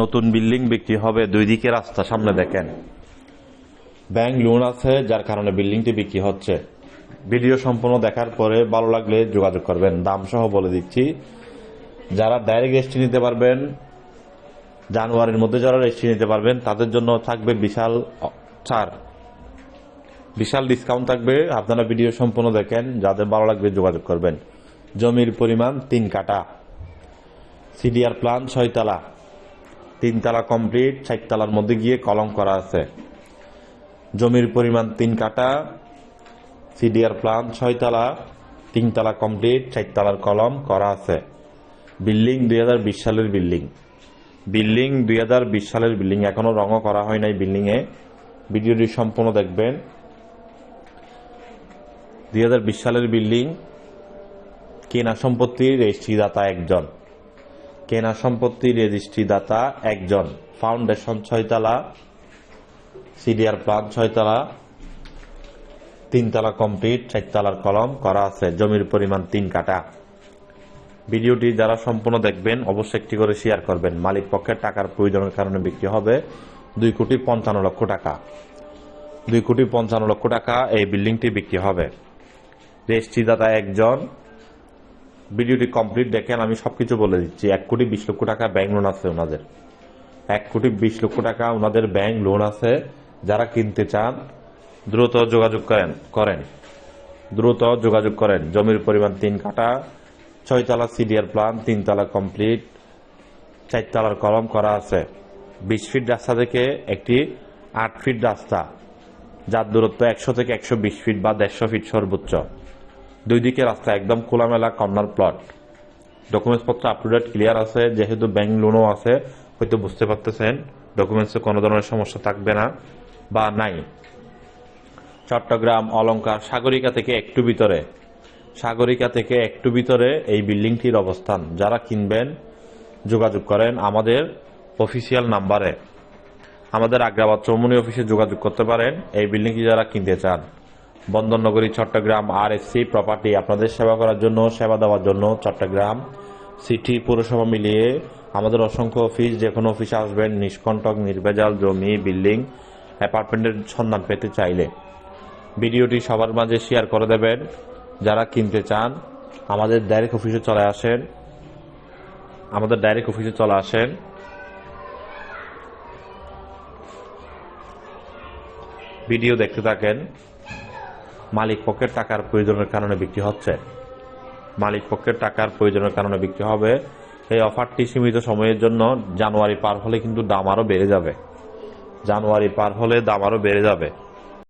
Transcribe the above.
নতুন বিল্ডিং বিক্রি হবে, দুই দিকে রাস্তা সামনে দেখেন। ব্যাংক লোন আছে, যার কারণে বিল্ডিংটি বিক্রি হচ্ছে। ভিডিও সম্পূর্ণ দেখার পরে ভালো লাগলে যোগাযোগ করবেন। দাম সহ বলে দিচ্ছি, যারা ডাইরেক্ট রেজিস্ট্রি নিতে পারবেন, জানুয়ারির মধ্যে যারা রেজিস্ট্রি নিতে পারবেন, তাদের জন্য থাকবে বিশাল ছাড়। বিশাল ডিসকাউন্ট থাকবে। আপনারা ভিডিও সম্পূর্ণ দেখেন, যাদের ভালো লাগবে যোগাযোগ করবেন। জমির পরিমাণ তিন কাটা সিডিআর প্ল্যান ছয়তলা। তিনতলা কমপ্লিট চারতলার মধ্যে গিয়ে কলম করা আছে। জমির পরিমাণ তিন কাটা সিডিআর প্ল্যান ছয়তলা তিনতলা কমপ্লিট চারতলার কলম করা আছে। বিল্ডিং দুই হাজার বিশ সালের বিল্ডিং। বিল্ডিং দুই হাজার বিশ সালের বিল্ডিং এখনও রঙও করা হয় নাই বিল্ডিং এ ভিডিওটি সম্পূর্ণ দেখবেন। দুই হাজার বিশ সালের বিল্ডিং, কেনা সম্পত্তির রেজিস্ট্রিদাতা একজন। কেনা সম্পত্তির রেজিস্ট্রিদাতা একজন। ফাউন্ডেশন ছয়তলা, সিডিআর প্লান ছয়তলা, তিনতলা কমপ্লিট, চারতলার কলম করা আছে, জমির পরিমাণ তিন কাটা ভিডিওটি যারা সম্পূর্ণ দেখবেন, অবশ্যই একটি করে শেয়ার করবেন। মালিক পক্ষের টাকার প্রয়োজনের কারণে বিক্রি হবে দুই কোটি পঞ্চান্ন লক্ষ টাকা। দুই কোটি পঞ্চান্ন লক্ষ টাকা এই বিল্ডিংটি বিক্রি হবে। রেজিস্ট্রিদাতা একজন ভিডিওটি কমপ্লিট দেখেন, আমি সবকিছু বলে দিচ্ছি। এক কোটি বিশ লক্ষ টাকা ব্যাংক লোন আছে ওনাদের। এক কোটি বিশ লক্ষ টাকা ওনাদের ব্যাংক লোন আছে, যারা কিনতে চান, দ্রুত যোগাযোগ করেন করেন। দ্রুত যোগাযোগ করেন। জমির পরিমাণ তিন কাটা ছয়তলা সিডিআর প্ল্যান তিনতলা কমপ্লিট, চারতলার কলম করা আছে। বিশ ফিট রাস্তা থেকে একটি আট ফিট রাস্তা, যার দূরত্ব একশো থেকে একশো বিশ ফিট বা দেড়শো ফিট সর্বোচ্চ। দুই দিকে রাস্তা একদম খোলামেলা কর্নার প্লট ডকুমেন্টস পত্র আপ টু ডেট ক্লিয়ার আছে, যেহেতু ব্যাংক লোনও আছে, হয়তো বুঝতে পারতেছেন ডকুমেন্টসে কোনো ধরনের সমস্যা থাকবে না বা নাই। চট্টগ্রাম অলংকার সাগরিকা থেকে একটু ভিতরে সাগরিকা থেকে একটু ভিতরে এই বিল্ডিংটির অবস্থান। যারা কিনবেন, যোগাযোগ করেন আমাদের অফিসিয়াল নাম্বারে আমাদের আগ্রাবাদ চৌমনি অফিসে যোগাযোগ করতে পারেন। এই বিল্ডিংটি যারা কিনতে চান। বন্দরনগরী, চট্টগ্রাম আর এসসি প্রপার্টি আপনাদের সেবা করার জন্য, সেবা দেওয়ার জন্য চট্টগ্রাম সিটি পৌরসভা মিলিয়ে আমাদের অসংখ্য অফিস যে কোনো অফিসে আসবেন, নিষ্কণ্টক, নির্ভেজাল, জমি বিল্ডিং অ্যাপার্টমেন্টের সন্ধান পেতে চাইলে। ভিডিওটি সবার মাঝে শেয়ার করে দেবেন। যারা কিনতে চান, আমাদের ডাইরেক্ট অফিসে চলে আসেন। আমাদের ডাইরেক্ট অফিসে চলে আসেন। ভিডিও দেখতে থাকেন। মালিক পক্ষের টাকার প্রয়োজনের কারণে বিক্রি হচ্ছে। মালিক পক্ষের টাকার প্রয়োজনের কারণে বিক্রি হবে। এই অফারটি সীমিত সময়ের জন্য জানুয়ারি পার হলে কিন্তু দাম আরও বেড়ে যাবে। জানুয়ারি পার হলে দাম আরও বেড়ে যাবে।